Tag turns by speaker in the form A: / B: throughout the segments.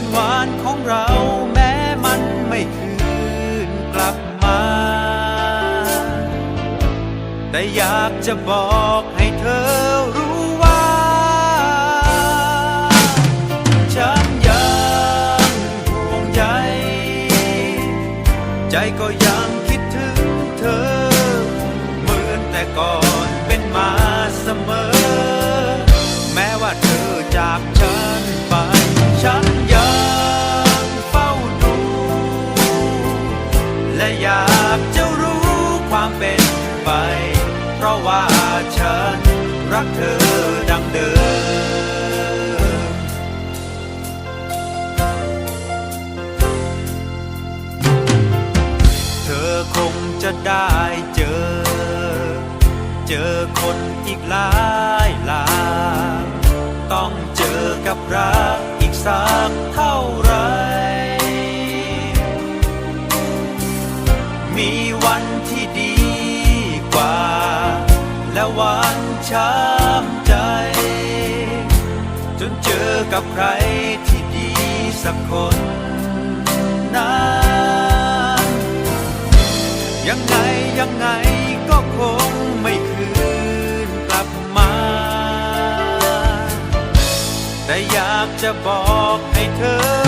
A: วันวานของเราแม้มันไม่คืนกลับมา แต่อยากจะบอกให้เธอรู้ว่า ฉันยังห่วงใยใจก็ยังคิดถึงเธอ เหมือนแต่ก่อนากจะรู้ความเป็นไป เพราะว่าฉันรักเธอดังเดิม เธอคงจะได้เจอ เจอคนอีกหลายหลายต้องเจอกับรักอีกสักเท่าไร และวันช้ำใจ จนเจอกับใครที่ดีสักคนนั้นยังไงยังไงก็คงไม่คืนกลับมา แต่อยากจะบอกให้เธอ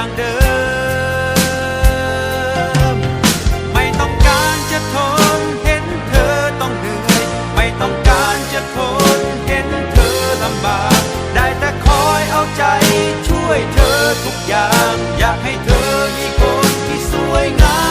A: างเดิม ไม่ต้องการจะทนเห็นเธอต้องเหนื่อย ไม่ต้องการจะทนเห็นเธอลำบาก ได้แต่คอยเอาใจช่วยเธอทุกอย่าง อยากให้เธอมีคนที่สวยงาม